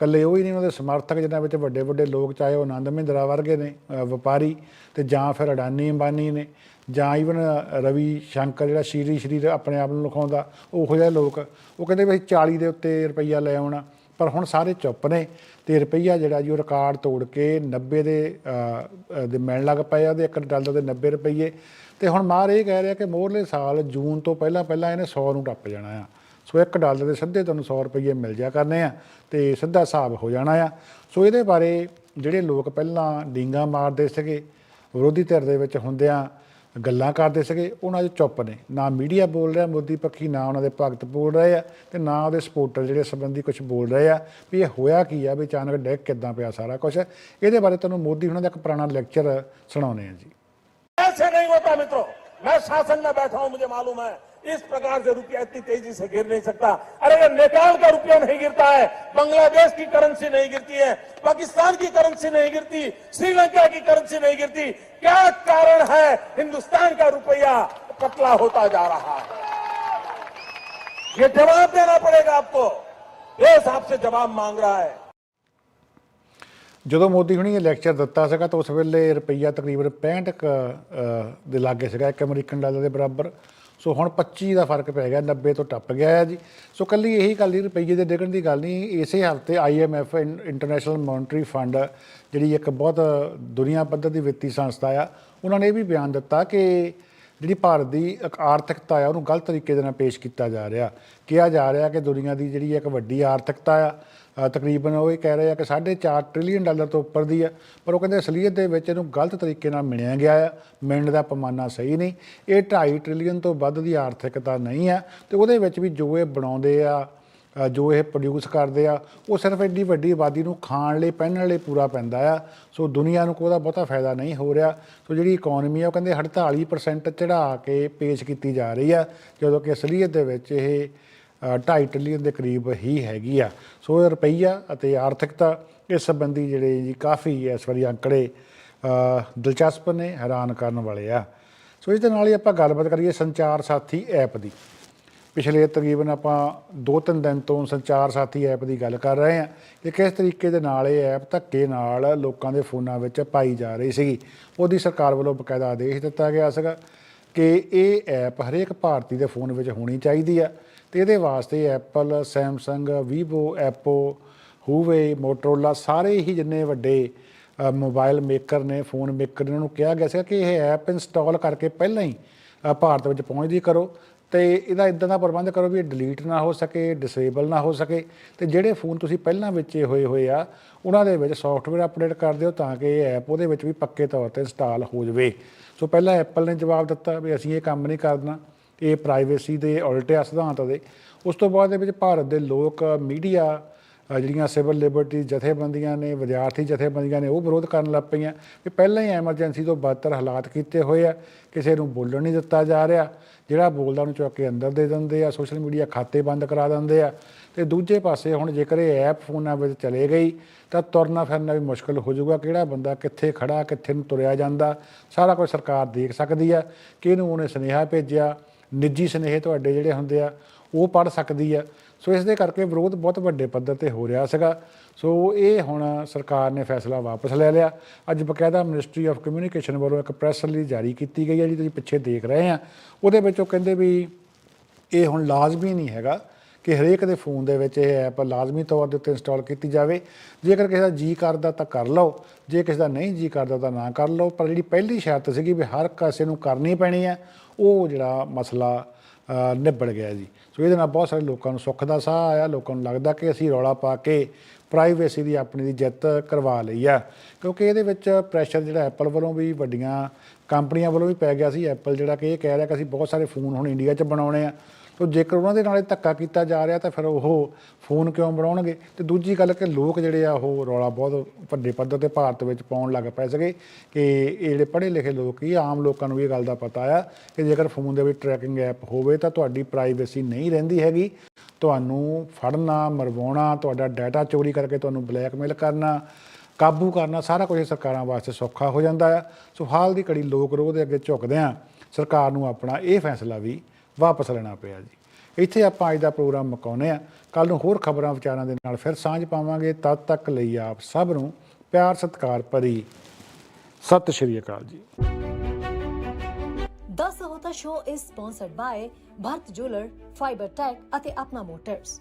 ਕੱਲੇ ਉਹ ਹੀ ਨਹੀਂ ਉਹਨਾਂ ਦੇ ਸਮਰਥਕ ਜਿਨ੍ਹਾਂ ਵਿੱਚ ਵੱਡੇ ਵੱਡੇ ਲੋਕ ਚਾਹੇ ਉਹ ਆਨੰਦ ਮਹਿੰਦਰਾ ਵਰਗੇ ਨੇ ਵਪਾਰੀ ਤੇ ਜਾਂ ਫਿਰ ਅਡਾਨੀ ਅੰਬਾਨੀ ਨੇ। ਜਾਂ ਈਵਨ ਰਵੀ ਸ਼ੰਕਰ ਜਿਹੜਾ ਸ਼ੀਰੀ ਸਰੀਰ ਆਪਣੇ ਆਪ ਨੂੰ ਲਿਖਾਉਂਦਾ, ਉਹੋ ਜਿਹੇ ਲੋਕ। ਉਹ ਕਹਿੰਦੇ ਵੀ ਅਸੀਂ 40 ਦੇ ਉੱਤੇ ਰੁਪਈਆ ਲੈ ਆਉਣਾ। ਪਰ ਹੁਣ ਸਾਰੇ ਚੁੱਪ ਨੇ ਤੇ ਰੁਪਈਆ ਜਿਹੜਾ ਜੀ ਉਹ ਰਿਕਾਰਡ ਤੋੜ ਕੇ 90 ਦੇ ਦੇ ਮਿਲਣ ਲੱਗ ਪਏ ਆ ਉਹਦੇ 1 ਡਾਲਰ ਦੇ 90 ਰੁਪਈਏ। ਤੇ ਹੁਣ ਮਾਰ ਇਹ ਕਹਿ ਰਿਹਾ ਕਿ ਮੋਹਰਲੇ ਸਾਲ ਜੂਨ ਤੋਂ ਪਹਿਲਾਂ ਪਹਿਲਾਂ ਇਹਨੇ 100 ਨੂੰ ਟੱਪ ਜਾਣਾ ਆ। ਸੋ 1 ਡਾਲਰ ਦੇ ਸਿੱਧੇ ਤੁਹਾਨੂੰ 100 ਰੁਪਏ ਮਿਲ ਜਾ ਕਰਨੇ ਆ ਤੇ ਸਿੱਧਾ ਹਿਸਾਬ ਹੋ ਜਾਣਾ ਆ। ਸੋ ਇਹਦੇ ਬਾਰੇ ਜਿਹੜੇ ਲੋਕ ਪਹਿਲਾਂ ਡੀਂਗਾ ਮਾਰਦੇ ਸੀਗੇ, ਵਿਰੋਧੀ ਧਿਰ ਦੇ ਵਿੱਚ ਹੁੰਦਿਆਂ ਗੱਲਾਂ ਕਰਦੇ ਸੀਗੇ ਉਹਨਾਂ 'ਚ ਚੁੱਪ ਨੇ ਨਾ ਮੀਡੀਆ ਬੋਲ ਰਿਹਾ ਮੋਦੀ ਪੱਖੀ ਨਾ ਉਹਨਾਂ ਦੇ ਭਗਤ ਬੋਲ ਰਹੇ ਆ ਤੇ ਨਾ ਉਹਦੇ ਸਪੋਰਟਰ ਜਿਹੜੇ ਸੰਬੰਧੀ ਕੁਝ ਬੋਲ ਰਹੇ ਆ ਵੀ ਇਹ ਹੋਇਆ ਕੀ ਆ ਵੀ ਅਚਾਨਕ ਡੈਕ ਕਿੱਦਾਂ ਪਿਆ ਸਾਰਾ ਕੁਝ ਇਹਦੇ ਬਾਰੇ ਤੁਹਾਨੂੰ ਮੋਦੀ ਉਹਨਾਂ ਦਾ ਇੱਕ ਪੁਰਾਣਾ ਲੈਕਚਰ ਸੁਣਾਉਣੇ ਆ ਜੀ ऐसे नहीं होता मित्रों मैं शासन में बैठा हूं मुझे मालूम है इस प्रकार से रुपया इतनी तेजी से गिर नहीं सकता अरे ये नेपाल का रुपया नहीं गिरता है बांग्लादेश की करेंसी नहीं गिरती है पाकिस्तान की करेंसी नहीं गिरती श्रीलंका की करेंसी नहीं गिरती क्या कारण है हिंदुस्तान का रुपया पतला होता जा रहा है ये जवाब देना पड़ेगा आपको देश आपसे जवाब मांग रहा है ਜਦੋਂ ਮੋਦੀ ਹੁਣੀ ਇਹ ਲੈਕਚਰ ਦਿੱਤਾ ਸੀਗਾ ਤਾਂ ਉਸ ਵੇਲੇ ਰੁਪਈਆ ਤਕਰੀਬਨ 65 ਕੁ, ਅਹ, ਦੇ ਲਾਗੇ ਸੀਗਾ ਇੱਕ ਅਮਰੀਕਨ ਡਾਲਰ ਦੇ ਬਰਾਬਰ ਸੋ ਹੁਣ 25 ਦਾ ਫ਼ਰਕ ਪੈ ਗਿਆ 90 ਤੋਂ ਟੱਪ ਗਿਆ ਹੈ ਜੀ। ਸੋ ਕੱਲੀ ਇਹੀ ਗੱਲ ਨਹੀਂ ਰੁਪਈਏ ਦੇ ਡਿੱਗਣ ਦੀ ਗੱਲ ਨਹੀਂ ਇਸੇ ਹਫ਼ਤੇ ਆਈਐਮਐਫ ਇੰਟਰਨੈਸ਼ਨਲ ਮੋਨਟਰੀ ਫੰਡ ਜਿਹੜੀ ਇੱਕ ਬਹੁਤ ਦੁਨੀਆ ਪੱਧਰ ਦੀ ਵਿੱਤੀ ਸੰਸਥਾ ਆ, ਉਹਨਾਂ ਨੇ ਇਹ ਵੀ ਬਿਆਨ ਦਿੱਤਾ ਕਿ ਜਿਹੜੀ ਭਾਰਤ ਦੀ ਇੱਕ ਆਰਥਿਕਤਾ ਆ, ਉਹਨੂੰ ਗਲਤ ਤਰੀਕੇ ਦੇ ਨਾਲ ਪੇਸ਼ ਕੀਤਾ ਜਾ ਰਿਹਾ। ਕਿਹਾ ਜਾ ਰਿਹਾ ਕਿ ਦੁਨੀਆ ਦੀ ਜਿਹੜੀ ਇੱਕ ਵੱਡੀ ਆਰਥਿਕਤਾ ਆ ਤਕਰੀਬਨ ਉਹ ਇਹ ਕਹਿ ਰਹੇ ਆ ਕਿ 4.5 ਟ੍ਰਿਲੀਅਨ ਡਾਲਰ ਤੋਂ ਉੱਪਰ ਦੀ ਆ, ਪਰ ਉਹ ਕਹਿੰਦੇ ਅਸਲੀਅਤ ਦੇ ਵਿੱਚ ਇਹਨੂੰ ਗਲਤ ਤਰੀਕੇ ਨਾਲ ਮਿਣਿਆ ਗਿਆ ਆ ਮਿੰਡ ਦਾ ਪੈਮਾਨਾ ਸਹੀ ਨਹੀਂ। ਇਹ 2.5 ਟ੍ਰਿਲੀਅਨ ਤੋਂ ਵੱਧ ਦੀ ਆਰਥਿਕਤਾ ਨਹੀਂ ਆ, ਤੇ ਉਹਦੇ ਵਿੱਚ ਵੀ ਜੋ ਇਹ ਬਣਾਉਂਦੇ ਆ ਜੋ ਇਹ ਪ੍ਰੋਡਿਊਸ ਕਰਦੇ ਆ, ਉਹ ਸਿਰਫ ਐਡੀ ਵੱਡੀ ਆਬਾਦੀ ਨੂੰ ਖਾਣ ਲਈ, ਪਹਿਨਣ ਲਈ ਪੂਰਾ ਪੈਂਦਾ ਆ। ਸੋ ਦੁਨੀਆ ਨੂੰ ਕੋਈ ਉਹਦਾ ਬਹੁਤਾ ਫਾਇਦਾ ਨਹੀਂ ਹੋ ਰਿਹਾ। ਸੋ ਜਿਹੜੀ ਇਕਨੋਮੀ ਆ, ਉਹ ਕਹਿੰਦੇ 48% ਚੜਾ ਕੇ ਪੇਸ਼ ਕੀਤੀ ਜਾ ਰਹੀ ਆ, ਜਦੋਂ ਕਿ ਅਸਲੀਅਤ ਦੇ ਵਿੱਚ ਇਹ ਅ, ਢਾਈ ਟ੍ਰਿਲੀਅਨ ਦੇ ਕਰੀਬ ਹੀ ਹੈਗੀ ਆ। ਸੋ ਰੁਪਈਆ ਅਤੇ ਆਰਥਿਕਤਾ ਇਸ ਸੰਬੰਧੀ ਜਿਹੜੇ ਜੀ ਕਾਫੀ ਇਸ ਵਾਰੀ ਅੰਕੜੇ ਦਿਲਚਸਪ ਨੇ ਹੈਰਾਨ ਕਰਨ ਵਾਲੇ ਆ। ਸੋ ਇਸ ਦੇ ਨਾਲ ਹੀ ਆਪਾਂ ਗੱਲਬਾਤ ਕਰੀਏ ਸੰਚਾਰ ਸਾਥੀ ਐਪ ਦੀ। ਪਿਛਲੇ ਤਕਰੀਬਨ ਆਪਾਂ 2-3 ਦਿਨ ਤੋਂ ਸੰਚਾਰ ਸਾਥੀ ਐਪ ਦੀ ਗੱਲ ਕਰ ਰਹੇ ਹਾਂ ਕਿ ਕਿਸ ਤਰੀਕੇ ਦੇ ਨਾਲ ਇਹ ਐਪ ਧੱਕੇ ਨਾਲ ਲੋਕਾਂ ਦੇ ਫੋਨਾਂ ਵਿੱਚ ਪਾਈ ਜਾ ਰਹੀ ਸੀਗੀ। ਉਹਦੀ ਸਰਕਾਰ ਵੱਲੋਂ ਬਕਾਇਦਾ ਆਦੇਸ਼ ਦਿੱਤਾ ਗਿਆ ਸੀਗਾ ਕਿ ਇਹ ਐਪ ਹਰੇਕ ਭਾਰਤੀ ਦੇ ਫੋਨ ਵਿੱਚ ਹੋਣੀ ਚਾਹੀਦੀ ਆ। ਤੇ ਇਹਦੇ ਵਾਸਤੇ Apple Samsung Vivo Oppo Huawei Motorola ਸਾਰੇ ਹੀ ਜਿੰਨੇ ਵੱਡੇ ਅ, ਮੋਬਾਈਲ ਮੇਕਰ ਨੇ ਫੋਨ ਮੇਕਰ ਨੇ ਉਹਨਾਂ ਨੂੰ ਕਿਹਾ ਗਿਆ ਸੀ ਕਿ ਇਹ ਐਪ ਇੰਸਟਾਲ ਕਰਕੇ ਪਹਿਲਾਂ ਹੀ ਭਾਰਤ ਵਿੱਚ ਪਹੁੰਚਦੀ ਕਰੋ ਤੇ ਇਹਦਾ ਇਦਾਂ ਦਾ ਪ੍ਰਬੰਧ ਕਰੋ ਵੀ ਇਹ ਡਿਲੀਟ ਨਾ ਹੋ ਸਕੇ ਡਿਸੇਬਲ ਨਾ ਹੋ ਸਕੇ ਤੇ ਜਿਹੜੇ ਫੋਨ ਤੁਸੀਂ ਪਹਿਲਾਂ ਵਿੱਚੇ ਹੋਏ ਹੋਏ ਆ ਉਹਨਾਂ ਦੇ ਵਿੱਚ ਸੌਫਟਵੇਅਰ ਅਪਡੇਟ ਕਰ ਦਿਓ ਤਾਂ ਕਿ ਇਹ ਐਪ ਉਹਦੇ ਵਿੱਚ ਵੀ ਪੱਕੇ ਤੌਰ ਤੇ ਇੰਸਟਾਲ ਹੋ ਜਾਵੇ। ਸੋ ਪਹਿਲਾਂ ਐਪਲ ਨੇ ਜਵਾਬ ਦਿੱਤਾ ਵੀ ਅਸੀਂ ਇਹ ਕੰਮ ਨਹੀਂ ਕਰਨਾ। ਇਹ ਪ੍ਰਾਈਵੇਸੀ ਦੇ ਉਲਟੇ ਆ ਸਿਧਾਂਤ ਦੇ ਉਸ ਤੋਂ ਬਾਅਦ ਦੇ ਵਿੱਚ ਭਾਰਤ ਦੇ ਲੋਕ ਮੀਡੀਆ ਜਿਹੜੀਆਂ ਸਿਵਲ ਲਿਬਰਟੀ ਜਥੇਬੰਦੀਆਂ ਨੇ, ਵਿਦਿਆਰਥੀ ਜਥੇਬੰਦੀਆਂ ਨੇ, ਉਹ ਵਿਰੋਧ ਕਰਨ ਲੱਗ ਪਈਆਂ। ਕਿ ਪਹਿਲਾਂ ਹੀ ਐਮਰਜੈਂਸੀ ਤੋਂ ਬਦਤਰ ਹਾਲਾਤ ਕੀਤੇ ਹੋਏ ਆ। ਕਿਸੇ ਨੂੰ ਬੋਲਣ ਨਹੀਂ ਦਿੱਤਾ ਜਾ ਰਿਹਾ। ਜਿਹੜਾ ਬੋਲਦਾ ਉਹਨੂੰ ਚੁੱਕ ਕੇ ਅੰਦਰ ਦੇ ਦਿੰਦੇ ਆ ਸੋਸ਼ਲ ਮੀਡੀਆ ਖਾਤੇ ਬੰਦ ਕਰਾ ਦਿੰਦੇ ਆ। ਤੇ ਦੂਜੇ ਪਾਸੇ ਹੁਣ ਜੇਕਰ ਇਹ ਐਪ ਫੋਨਾਂ ਵਿੱਚ ਚਲੇ ਗਈ, ਤਾਂ ਤੁਰਨਾ ਫਿਰਨਾ ਵੀ ਮੁਸ਼ਕਲ ਹੋ ਜਾਊਗਾ। ਕਿਹੜਾ ਬੰਦਾ ਕਿੱਥੇ ਖੜਾ, ਕਿੱਥੇ ਨੂੰ ਤੁਰਿਆ ਜਾਂਦਾ, ਸਾਰਾ ਕੁਝ ਸਰਕਾਰ ਦੇਖ ਸਕਦੀ ਆ। ਕਿਹਨੂੰ ਉਹਨੇ ਸੁਨੇਹਾ ਭੇਜਿਆ? ਨਿੱਜੀ ਸੁਨੇਹੇ ਤੁਹਾਡੇ ਜਿਹੜੇ ਹੁੰਦੇ ਆ, ਉਹ ਪੜ ਸਕਦੀ ਆ। ਸੋ ਇਸ ਦੇ ਕਰਕੇ ਵਿਰੋਧ ਬਹੁਤ ਵੱਡੇ ਪੱਧਰ ਤੇ ਹੋ ਰਿਹਾ ਸੀਗਾ। ਸੋ ਇਹ ਹੁਣ ਸਰਕਾਰ ਨੇ ਫੈਸਲਾ ਵਾਪਸ ਲੈ ਲਿਆ। ਅੱਜ ਬਕਾਇਦਾ ਮਿਨਿਸਟਰੀ ਆਫ ਕਮਿਊਨੀਕੇਸ਼ਨ ਵੱਲੋਂ ਇੱਕ ਪ੍ਰੈਸ ਰਿਲੀਜ਼ ਜਾਰੀ ਕੀਤੀ ਗਈ ਹੈ ਜਿਹੜੀ ਤੁਸੀਂ ਪਿੱਛੇ ਦੇਖ ਰਹੇ ਆ। ਉਹਦੇ ਵਿੱਚ ਉਹ ਕਹਿੰਦੇ ਵੀ ਇਹ ਹੁਣ ਲਾਜ਼ਮੀ ਨਹੀਂ ਹੈਗਾ। ਕਿ ਹਰੇਕ ਦੇ ਫੋਨ ਦੇ ਵਿੱਚ ਇਹ ਐਪ ਲਾਜ਼ਮੀ ਤੌਰ ਦੇ ਉੱਤੇ ਇੰਸਟਾਲ ਕੀਤੀ ਜਾਵੇ। ਜੇਕਰ ਕਿਸੇ ਦਾ ਜੀ ਕਰਦਾ ਤਾਂ ਕਰ ਲਓ, ਜੇ ਕਿਸੇ ਦਾ ਨਹੀਂ ਜੀ ਕਰਦਾ ਤਾਂ ਨਾ ਕਰ ਲਓ। ਪਰ ਜਿਹੜੀ ਪਹਿਲੀ ਸ਼ਰਤ ਸੀਗੀ ਵੀ ਹਰ ਕਿਸੇ ਨੂੰ ਕਰਨੀ ਪੈਣੀ ਹੈ, ਉਹ ਜਿਹੜਾ ਮਸਲਾ ਨਿਬੜ ਗਿਆ ਜੀ। ਸੋ ਇਹਦੇ ਨਾਲ ਬਹੁਤ ਸਾਰੇ ਲੋਕਾਂ ਨੂੰ ਸੁੱਖ ਦਾ ਸਾਹ ਆਇਆ, ਲੋਕਾਂ ਨੂੰ ਲੱਗਦਾ ਕਿ ਅਸੀਂ ਰੌਲਾ ਪਾ ਕੇ ਪ੍ਰਾਈਵੇਸੀ ਦੀ ਆਪਣੀ ਦੀ ਜਿੱਤ ਕਰਵਾ ਲਈ ਆ। ਕਿਉਂਕਿ ਇਹਦੇ ਵਿੱਚ ਪ੍ਰੈਸ਼ਰ ਜਿਹੜਾ ਐਪਲ ਵੱਲੋਂ ਵੀ ਵੱਡੀਆਂ ਕੰਪਨੀਆਂ ਵੱਲੋਂ ਵੀ ਪੈ ਗਿਆ ਸੀ। ਐਪਲ ਜਿਹੜਾ ਕਿ ਇਹ ਕਹਿ ਰਿਹਾ ਕਿ ਅਸੀਂ ਬਹੁਤ ਸਾਰੇ ਫੋਨ ਹੁਣ ਇੰਡੀਆ 'ਚ ਬਣਾਉਣੇ ਆ। ਤੋ ਜੇਕਰ ਉਹਨਾਂ ਦੇ ਨਾਲ ਇਹ ਧੱਕਾ ਕੀਤਾ ਜਾ ਰਿਹਾ ਤਾਂ ਫਿਰ ਉਹ ਫੋਨ ਕਿਉਂ ਬਣਾਉਣਗੇ? ਤੇ ਦੂਜੀ ਗੱਲ ਕਿ ਲੋਕ ਜਿਹੜੇ ਆ ਉਹ ਰੌਲਾ ਬਹੁਤ ਵੱਡੇ ਪੱਧਰ ਤੇ ਭਾਰਤ ਵਿੱਚ ਪਾਉਣ ਲੱਗ ਪਏ ਸੀਗੇ ਕਿ ਇਹ ਜਿਹੜੇ ਪੜ੍ਹੇ ਲਿਖੇ ਲੋਕ ਹੀ ਆਮ ਲੋਕਾਂ ਨੂੰ ਇਹ ਗੱਲ ਦਾ ਪਤਾ ਆ ਕਿ ਜੇਕਰ ਫੋਨ ਦੇ ਵਿੱਚ ਟਰੈਕਿੰਗ ਐਪ ਹੋਵੇ ਤਾਂ ਤੁਹਾਡੀ ਪ੍ਰਾਈਵੇਸੀ ਨਹੀਂ ਰਹਿੰਦੀ ਹੈਗੀ। ਤੁਹਾਨੂੰ ਫੜਨਾ, ਮਰਵਾਉਣਾ, ਤੁਹਾਡਾ ਡਾਟਾ ਚੋਰੀ ਕਰਕੇ ਤੁਹਾਨੂੰ ਬਲੈਕਮੇਲ ਕਰਨਾ, ਕਾਬੂ ਕਰਨਾ, ਸਾਰਾ ਕੁਝ ਸਰਕਾਰਾਂ ਵਾਸਤੇ ਸੌਖਾ ਹੋ ਜਾਂਦਾ ਆ। ਸੋ ਹਾਲ ਦੀ ਘੜੀ ਲੋਕ ਰੋਹ ਦੇ ਅੱਗੇ ਝੁਕਦੇ ਆ। ਸਰਕਾਰ ਨੂੰ ਆਪਣਾ ਇਹ ਫੈਸਲਾ ਵੀ ਵਾਪਸ ਲੈਣਾ ਪਿਆ ਜੀ। ਇੱਥੇ ਆਪਾਂ ਅੱਜ ਦਾ ਪ੍ਰੋਗਰਾਮ ਮੁਕਾਉਂਦੇ ਆ ਕੱਲ ਨੂੰ ਹੋਰ ਖਬਰਾਂ ਵਿਚਾਰਾਂ ਦੇ ਨਾਲ ਫਿਰ ਸਾਂਝ ਪਾਵਾਂਗੇ। ਤਦ ਤੱਕ ਲਈ ਆਪ ਸਭ ਨੂੰ ਪਿਆਰ ਸਤਿਕਾਰ ਭਰੀ ਸਤਿ ਸ਼੍ਰੀ ਅਕਾਲ ਜੀ। The Sahota Show is sponsored by Bharat Jeweler, Fiber Tech ਅਤੇ ਆਪਣਾ ਮੋਟਰਸ